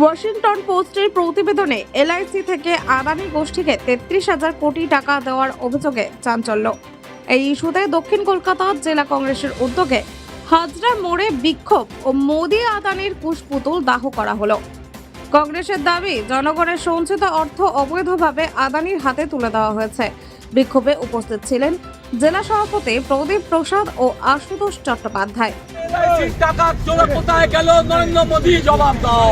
Washington পোস্টের প্রতিবেদনে LIC থেকে আদানি গোষ্ঠীকে তেত্রিশ হাজার কোটি টাকা দেওয়ার অভিযোগে চাঞ্চল্য। এই ইস্যুতে দক্ষিণ কলকাতা জেলা কংগ্রেসের উদ্যোগে হাজরা মোড়ে বিক্ষোভ ও মোদি আদানির কুশপুতুল দাহ করা হলো। কংগ্রেসের দাবি, জনগণের সঞ্চিত অর্থ অবৈধভাবে আদানির হাতে তুলে দেওয়া হয়েছে। বিক্ষোভে উপস্থিত ছিলেন জেলা সভাপতি প্রদীপ প্রসাদ ও আশুতোষ চট্টোপাধ্যায়। টাকার জোরে কোথায় গেল? নরেন্দ্র মোদী জবাব দাও।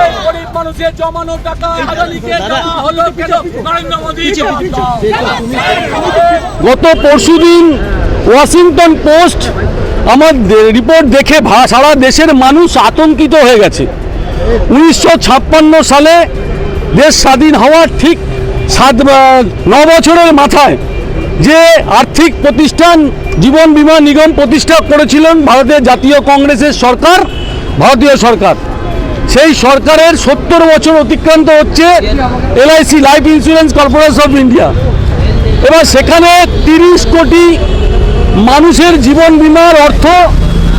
এই গরিব মানুষের জমানো টাকা আদানিকে দেওয়া হলো কেন? নরেন্দ্র মোদী জবাব দাও। গত পরশুদিন ওয়াশিংটন পোস্ট আমার রিপোর্ট দেখে ভা- সারা দেশের মানুষ আতঙ্কিত হয়ে গেছে। উনিশশো ছাপ্পান্ন সালে দেশ স্বাধীন হওয়ার ঠিক সাত ন বছরের মাথায় যে আর্থিক প্রতিষ্ঠান জীবন বীমা নিগম প্রতিষ্ঠা করেছিলেন ভারতের জাতীয় কংগ্রেসের সরকার ভারতীয় সরকার। সেই সরকারের সত্তর বছর অতিক্রান্ত হচ্ছে LIC life insurance corporation of India. এবার সেখানে তিরিশ কোটি মানুষের জীবন বীমার অর্থ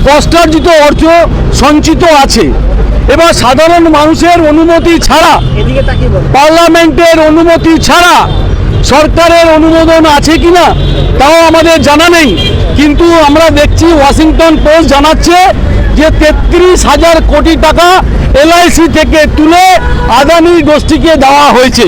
কষ্টার্জিত অর্থ সঞ্চিত আছে। এবার সাধারণ মানুষের অনুমতি ছাড়া পার্লামেন্টের অনুমতি ছাড়া সরকারের অনুমোদন আছে কিনা, তাও আমাদের জানা নেই। কিন্তু আমরা দেখছি ওয়াশিংটন পোস্ট জানাচ্ছে যে তেত্রিশ হাজার কোটি টাকা এলআইসি থেকে তুলে আদানি গোষ্ঠীকে দেওয়া হয়েছে।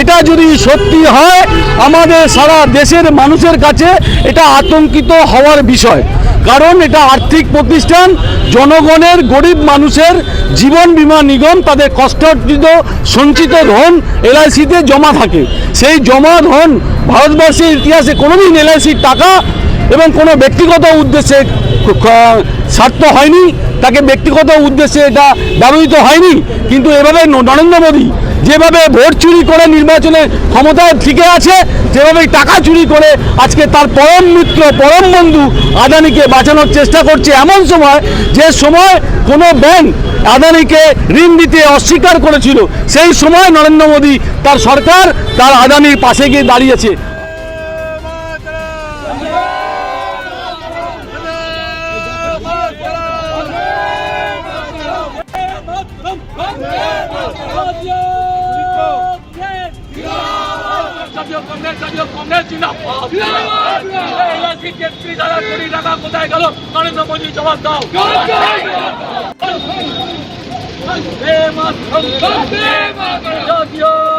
এটা যদি সত্যি হয়, আমাদের সারা দেশের মানুষের কাছে এটা আতঙ্কিত হওয়ার বিষয়। কারণ এটা আর্থিক প্রতিষ্ঠান, জনগণের, গরিব মানুষের জীবন বীমা নিগম, তাদের কষ্টার্জিত, সঞ্চিত ধন এলআইসিতে জমা থাকে। সেই জমা ধন ভারতবর্ষের ইতিহাসে কোনোদিন এলআইসির টাকা এবং কোনো ব্যক্তিগত উদ্দেশ্যে স্বার্থ হয়নি। তাকে ব্যক্তিগত উদ্দেশ্যে এটা ব্যবহৃত হয়নি। কিন্তু এভাবে নরেন্দ্র মোদী যেভাবে ভোট চুরি করে নির্বাচনে ক্ষমতায় ঠিক আছে যেভাবে টাকা চুরি করে আজকে তার পরম মিত্র পরম বন্ধু আদানিকে বাঁচানোর চেষ্টা করছে এমন সময় যে সময় কোনো ব্যাংক আদানিকে ঋণ দিতে অস্বীকার করেছিল সেই সময় নরেন্দ্র মোদী তার সরকার তার আদানির পাশে গিয়ে দাঁড়িয়েছে কোথায় গেল নরেন্দ্র মোদী জবাব দাও। জাতীয়